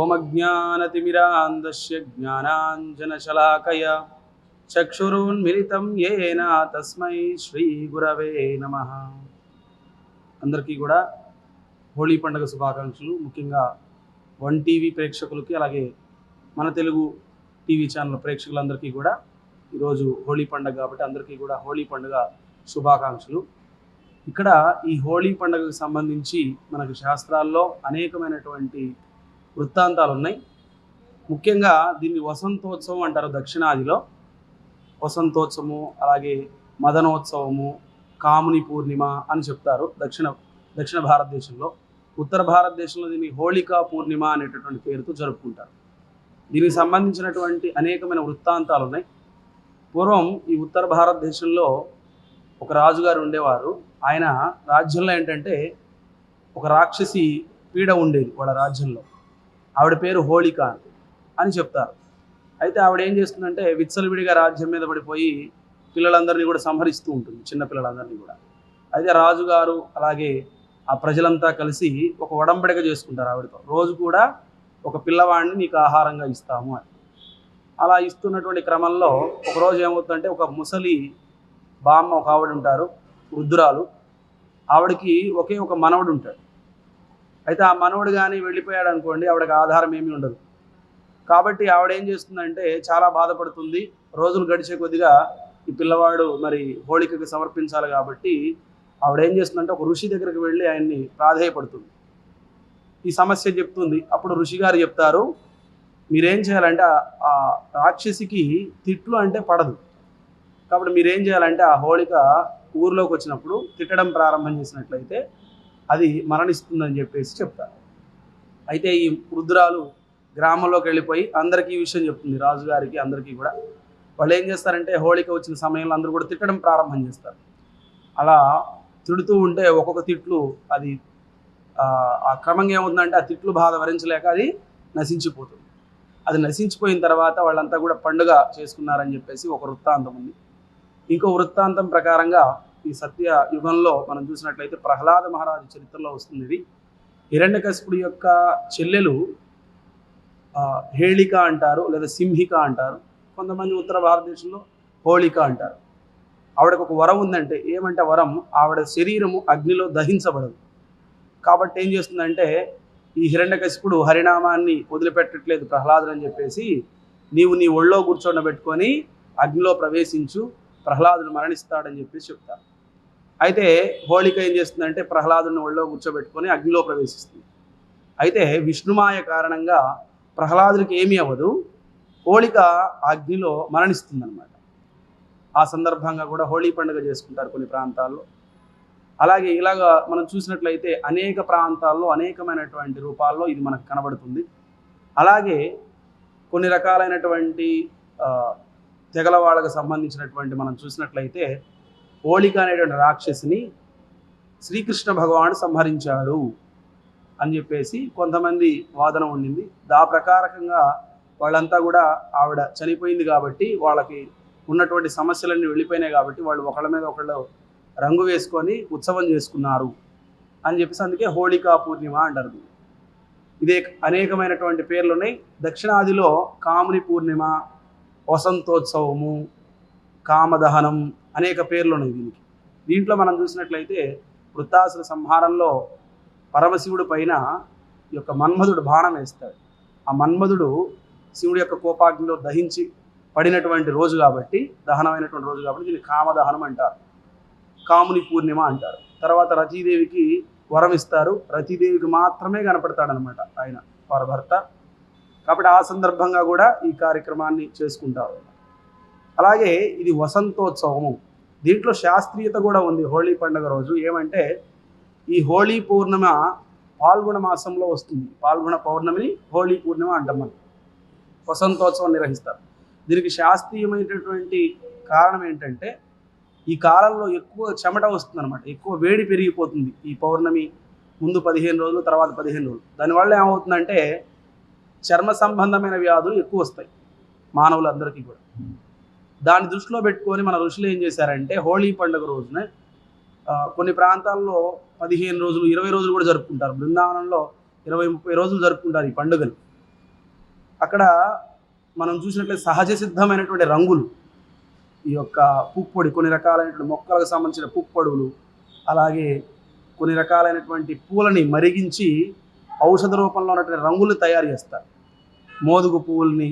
ఓమజ్ఞానతిమిరాంధస్య జ్ఞానాంజనశలాకయ చక్షురున్మిలితం ఏన తస్మై శ్రీ గురవే నమ అందరికీ కూడా హోళీ పండుగ శుభాకాంక్షలు. ముఖ్యంగా వన్ టీవీ ప్రేక్షకులకి అలాగే మన తెలుగు టీవీ ఛానల్ ప్రేక్షకులందరికీ కూడా ఈరోజు హోళీ పండుగ కాబట్టి అందరికీ కూడా హోళీ పండుగ శుభాకాంక్షలు. ఇక్కడ ఈ హోళీ పండుగకు సంబంధించి మనకు శాస్త్రాల్లో అనేకమైనటువంటి వృత్తాంతాలు ఉన్నాయి ముఖ్యంగా దీన్ని వసంతోత్సవం అంటారు దక్షిణాదిలో. వసంతోత్సవము అలాగే మదనోత్సవము కాముని పూర్ణిమ అని చెప్తారు దక్షిణ దక్షిణ భారతదేశంలో. ఉత్తర భారతదేశంలో దీన్ని హోళికా పూర్ణిమ అనేటటువంటి పేరుతో జరుపుకుంటారు. దీనికి సంబంధించినటువంటి అనేకమైన వృత్తాంతాలు ఉన్నాయి పూర్వం ఈ ఉత్తర భారతదేశంలో ఒక రాజుగారు ఉండేవారు. ఆయన రాజ్యంలో ఏంటంటే ఒక రాక్షసి పీడ ఉండేది వాళ్ళ రాజ్యంలో. ఆవిడ పేరు హోళిక అని చెప్తారు. అయితే ఆవిడ ఏం చేస్తుందంటే విచ్చలవిడిగా రాజ్యం మీద పడిపోయి పిల్లలందరినీ కూడా సంహరిస్తూ ఉంటుంది చిన్న పిల్లలందరినీ కూడా. అయితే రాజుగారు అలాగే ఆ ప్రజలంతా కలిసి ఒక ఒడంబడిక చేసుకుంటారు ఆవిడతో. రోజు కూడా ఒక పిల్లవాడిని నీకు ఆహారంగా ఇస్తాము అని. అలా ఇస్తున్నటువంటి క్రమంలో ఒకరోజు ఏమవుతుందంటే ఒక ముసలి బామ్మ ఒక ఆవిడ ఉంటారు వృద్ధురాలు. ఆవిడకి ఒకే ఒక మనవడు ఉంటాడు. అయితే ఆ మనవడు కానీ వెళ్ళిపోయాడు అనుకోండి ఆవిడకి ఆధారం ఏమీ ఉండదు. కాబట్టి ఆవిడ ఏం చేస్తుందంటే చాలా బాధపడుతుంది. రోజులు గడిచే కొద్దిగా ఈ పిల్లవాడు మరి హోళికకి సమర్పించాలి కాబట్టి ఆవిడ ఏం చేస్తుందంటే ఒక ఋషి దగ్గరికి వెళ్ళి ఆయన్ని ప్రాధేయపడుతుంది. ఈ సమస్య చెప్తుంది. అప్పుడు ఋషి గారు చెప్తారు మీరేం చేయాలంటే ఆ- ఆ రాక్షసికి తిట్లు అంటే పడదు. కాబట్టి మీరేం చేయాలంటే ఆ హోళిక ఊర్లోకి వచ్చినప్పుడు తిట్టడం ప్రారంభం చేసినట్లయితే అది మరణిస్తుందని చెప్పేసి చెప్తారు అయితే ఈ వృద్ధురాలు గ్రామంలోకి వెళ్ళిపోయి అందరికీ ఈ విషయం చెప్తుంది. రాజుగారికి అందరికీ కూడా. వాళ్ళు ఏం చేస్తారంటే హోళిక వచ్చిన సమయంలో అందరూ కూడా తిట్టడం ప్రారంభం చేస్తారు. అలా తిడుతూ ఉంటే ఒక్కొక్క తిట్లు అది ఆ, క్రమంగా ఏమవుతుందంటే ఆ తిట్లు బాధ భరించలేక అది నశించిపోతుంది. అది నశించిపోయిన తర్వాత వాళ్ళంతా కూడా పండుగ చేసుకున్నారని చెప్పేసి ఒక వృత్తాంతం ఉంది. ఇంకో వృత్తాంతం ప్రకారంగా ఈ సత్య యుగంలో మనం చూసినట్లయితే ప్రహ్లాద మహారాజు చరిత్రలో వస్తుంది ఇది హిరణ్యకశిపుడి యొక్క చెల్లెలు హేళిక అంటారు లేదా సింహిక అంటారు. కొంతమంది ఉత్తర భారతదేశంలో హోళిక అంటారు. ఆవిడకు ఒక వరం ఉందంటే ఏమంటే వరం? ఆవిడ శరీరము అగ్నిలో దహించబడదు. కాబట్టి ఏం చేస్తుందంటే ఈ హిరణ్యకశిపుడు హరినామాన్ని వదిలిపెట్టట్లేదు ప్రహ్లాదుడు అని చెప్పేసి నీవు నీ ఒళ్ళో కూర్చోండబెట్టుకొని అగ్నిలో ప్రవేశించు ప్రహ్లాదుడు మరణిస్తాడని చెప్పేసి చెప్తారు. అయితే హోళిక ఏం చేస్తుందంటే ప్రహ్లాదుని ఒళ్ళో కూర్చోబెట్టుకొని అగ్నిలో ప్రవేశిస్తుంది. అయితే విష్ణుమాయ కారణంగా ప్రహ్లాదుడికి ఏమీ అవ్వదు. హోళిక అగ్నిలో మరణిస్తుందన్నమాట. ఆ సందర్భంగా కూడా హోళీ పండుగ చేసుకుంటారు కొన్ని ప్రాంతాల్లో. అలాగే ఇలాగా మనం చూసినట్లయితే అనేక ప్రాంతాల్లో అనేకమైనటువంటి రూపాల్లో ఇది మనకు కనబడుతుంది. అలాగే కొన్ని రకాలైనటువంటి ఆ, తెగల వాళ్ళకు సంబంధించినటువంటి మనం చూసినట్లయితే హోళిక అనేటువంటి రాక్షసిని శ్రీకృష్ణ భగవానుడు సంహరించాడు అని చెప్పేసి కొంతమంది వాదన ఉండింది. దా ప్రకారకంగా వాళ్ళంతా కూడా ఆవిడ చనిపోయింది కాబట్టి వాళ్ళకి ఉన్నటువంటి సమస్యలన్నీ వెళ్ళిపోయినాయి కాబట్టి వాళ్ళు ఒకళ్ళ మీద ఒకళ్ళు రంగు వేసుకొని ఉత్సవం చేసుకున్నారు అని చెప్పేసి అందుకే హోళికా పూర్ణిమ అంటారు. ఇదే అనేకమైనటువంటి పేర్లు ఉన్నాయి. దక్షిణాదిలో కాముని పూర్ణిమ వసంతోత్సవము కామదహనం అనేక పేర్లు ఉన్నాయి దీనికి. దీంట్లో మనం చూసినట్లయితే వృత్తాసుర సంహారంలో పరమశివుడి పైన ఈ యొక్క మన్మధుడు బాణం వేస్తాడు. ఆ మన్మధుడు శివుడి యొక్క కోపాగ్నిలో దహించి పడినటువంటి రోజు కాబట్టి దహనమైనటువంటి రోజు కాబట్టి దీన్ని కామదహనం అంటారు. కాముని పూర్ణిమ అంటారు. తర్వాత రతీదేవికి వరం ఇస్తారు. రతీదేవికి మాత్రమే కనపడతాడనమాట ఆయన వారి భర్త. కాబట్టి ఆ సందర్భంగా కూడా ఈ కార్యక్రమాన్ని చేసుకుంటారు అలాగే ఇది వసంతోత్సవము. దీంట్లో శాస్త్రీయత కూడా ఉంది హోళీ పండుగ రోజు. ఏమంటే ఈ హోళీ పూర్ణిమ పాల్గొన మాసంలో వస్తుంది. పాల్గొన పౌర్ణమిని హోళీ పూర్ణిమ అంటాం మనం. వసంతోత్సవం నిర్వహిస్తారు. దీనికి శాస్త్రీయమైనటువంటి కారణం ఏంటంటే ఈ కాలంలో ఎక్కువ చెమట వస్తుంది అనమాట ఎక్కువ వేడి పెరిగిపోతుంది ఈ పౌర్ణమి ముందు పదిహేను రోజులు తర్వాత పదిహేను రోజులు. దానివల్ల ఏమవుతుందంటే చర్మ సంబంధమైన వ్యాధులు ఎక్కువ వస్తాయి మానవులందరికీ కూడా. దాన్ని దృష్టిలో పెట్టుకొని మన ఋషులు ఏం చేశారంటే హోళీ పండుగ రోజున కొన్ని ప్రాంతాల్లో పదిహేను రోజులు ఇరవై రోజులు కూడా జరుపుకుంటారు. బృందావనంలో ఇరవై ముప్పై రోజులు జరుపుకుంటారు ఈ పండుగలు. అక్కడ మనం చూసినట్లయితే సహజ సిద్ధమైనటువంటి రంగులు. ఈ యొక్క పుప్పొడి కొన్ని రకాలైనటువంటి మొక్కలకు సంబంధించిన పుప్పొడులు అలాగే కొన్ని రకాలైనటువంటి పూలని మరిగించి ఔషధ రూపంలో ఉన్నటువంటి రంగులు తయారు చేస్తారు. మోదుగు పువ్వుల్ని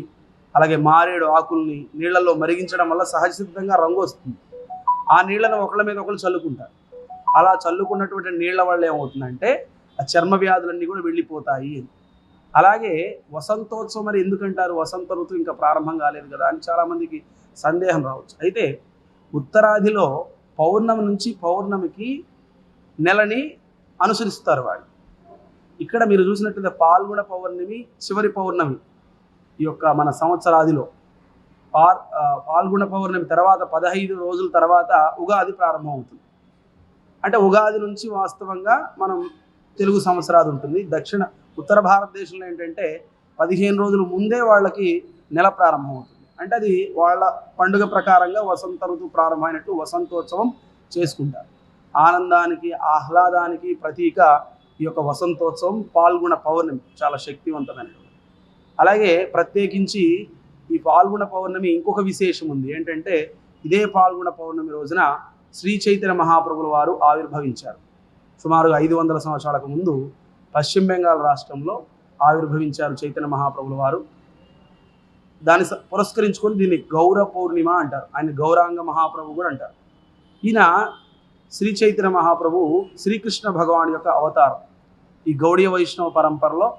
అలాగే మారేడు ఆకుల్ని నీళ్ళల్లో మరిగించడం వల్ల సహజ సిద్ధంగా రంగు వస్తుంది. ఆ నీళ్ళను ఒకళ్ళ మీద ఒకళ్ళు చల్లుకుంటారు. అలా చల్లుకున్నటువంటి నీళ్ళ వల్ల ఏమవుతుందంటే ఆ చర్మ వ్యాధులన్నీ కూడా వెళ్ళిపోతాయి అలాగే వసంతోత్సవం మరి ఎందుకంటారు? వసంత ఋతువు ఇంకా ప్రారంభం కాలేదు కదా అని చాలామందికి సందేహం రావచ్చు. అయితే ఉత్తరాదిలో పౌర్ణమి నుంచి పౌర్ణమికి నెలని అనుసరిస్తారు వాళ్ళు. ఇక్కడ మీరు చూసినట్లయితే పాల్గొన పౌర్ణమి చివరి పౌర్ణమి ఈ యొక్క మన సంవత్సరాదిలో పార్ పాల్గొన పౌర్ణమి తర్వాత పదహైదు రోజుల తర్వాత ఉగాది ప్రారంభమవుతుంది. అంటే ఉగాది నుంచి వాస్తవంగా మనం తెలుగు సంవత్సరాది ఉంటుంది. దక్షిణ ఉత్తర భారతదేశంలో ఏంటంటే పదిహేను రోజుల ముందే వాళ్ళకి నెల ప్రారంభం అవుతుంది అంటే అది వాళ్ళ పండుగ ప్రకారంగా వసంత ఋతువు ప్రారంభమైనట్టు వసంతోత్సవం చేసుకుంటారు. ఆనందానికి ఆహ్లాదానికి ప్రతీక ఈ యొక్క వసంతోత్సవం పాల్గొన పౌర్ణమి. చాలా శక్తివంతమైనది. అలాగే ప్రత్యేకించి ఈ పాల్గొన పౌర్ణమి ఇంకొక విశేషం ఉంది. ఏంటంటే ఇదే పాల్గొన పౌర్ణమి రోజున శ్రీ చైతన్య మహాప్రభుల వారు ఆవిర్భవించారు. సుమారు ఐదు వందల సంవత్సరాలకు ముందు పశ్చిమ బెంగాల్ రాష్ట్రంలో ఆవిర్భవించారు చైతన్య మహాప్రభుల వారు. దాన్ని స- పురస్కరించుకొని దీన్ని గౌర పౌర్ణిమ అంటారు. ఆయన గౌరాంగ మహాప్రభు కూడా అంటారు. ఈయన శ్రీ చైతన్య మహాప్రభు శ్రీకృష్ణ భగవాన్ యొక్క అవతారం. ఈ గౌడీయ వైష్ణవ పరంపరలో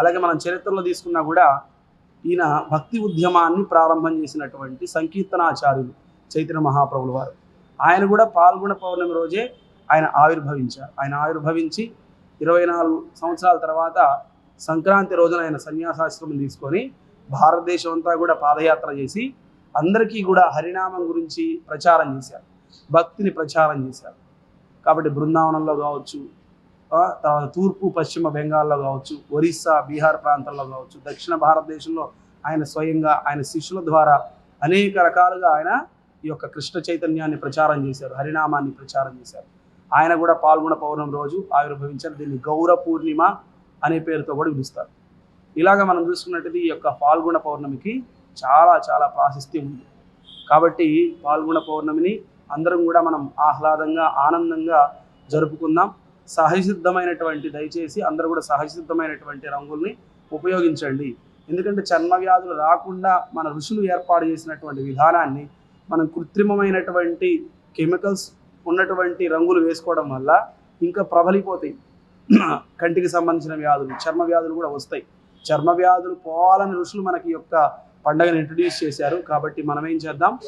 అలాగే మనం చరిత్రలో తీసుకున్నా కూడా ఈయన భక్తి ఉద్యమాన్ని ప్రారంభం చేసినటువంటి సంకీర్తనాచార్యులు చైతన్య మహాప్రభులు వారు. ఆయన కూడా పాల్గొన పౌర్ణమి రోజే ఆయన ఆవిర్భవించారు. ఆయన ఆవిర్భవించి ఇరవై నాలుగు సంవత్సరాల తర్వాత సంక్రాంతి రోజున ఆయన సన్యాసాశ్రమం తీసుకొని భారతదేశం అంతా కూడా పాదయాత్ర చేసి అందరికీ కూడా హరినామం గురించి ప్రచారం చేశారు. భక్తిని ప్రచారం చేశారు. కాబట్టి బృందావనంలో కావచ్చు తర్వాత తూర్పు పశ్చిమ బెంగాల్లో కావచ్చు ఒరిస్సా బీహార్ ప్రాంతాల్లో కావచ్చు దక్షిణ భారతదేశంలో ఆయన స్వయంగా ఆయన శిష్యుల ద్వారా అనేక రకాలుగా ఆయన ఈ యొక్క కృష్ణ చైతన్యాన్ని ప్రచారం చేశారు హరినామాన్ని ప్రచారం చేశారు. ఆయన కూడా పాల్గొన పౌర్ణమి రోజు ఆవిర్భవించారు దీన్ని గౌర పూర్ణిమ అనే పేరుతో కూడా పిలుస్తారు. ఇలాగ మనం చూసుకున్నట్టయితే ఈ యొక్క పాల్గొన పౌర్ణమికి చాలా చాలా ప్రాశస్త్యం ఉంది. కాబట్టి పాల్గొన పౌర్ణమిని అందరం కూడా మనం ఆహ్లాదంగా ఆనందంగా జరుపుకుందాం. సహజసిద్ధమైనటువంటి దయచేసి అందరూ కూడా సహజసిద్ధమైనటువంటి రంగుల్ని ఉపయోగించండి. ఎందుకంటే చర్మ వ్యాధులు రాకుండా మన ఋషులు ఏర్పాటు చేసినటువంటి విధానాన్ని మనం కృత్రిమమైనటువంటి కెమికల్స్ ఉన్నటువంటి రంగులు వేసుకోవడం వల్ల ఇంకా ప్రబలిపోతాయి. కంటికి సంబంధించిన వ్యాధులు చర్మ వ్యాధులు కూడా వస్తాయి. చర్మ వ్యాధులు పోవాలని ఋషులు మనకి యొక్క పండుగను ఇంట్రడ్యూస్ చేశారు. కాబట్టి మనం ఏం చేద్దాం?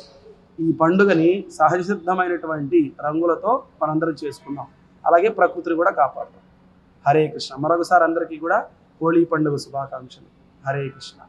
ఈ పండుగని సహజసిద్ధమైనటువంటి రంగులతో మనందరం చేసుకుందాం. అలాగే ప్రకృతిని కూడా కాపాడతాం. హరే కృష్ణ. మరొకసారి అందరికీ కూడా హోళీ పండుగ శుభాకాంక్షలు. హరే కృష్ణ.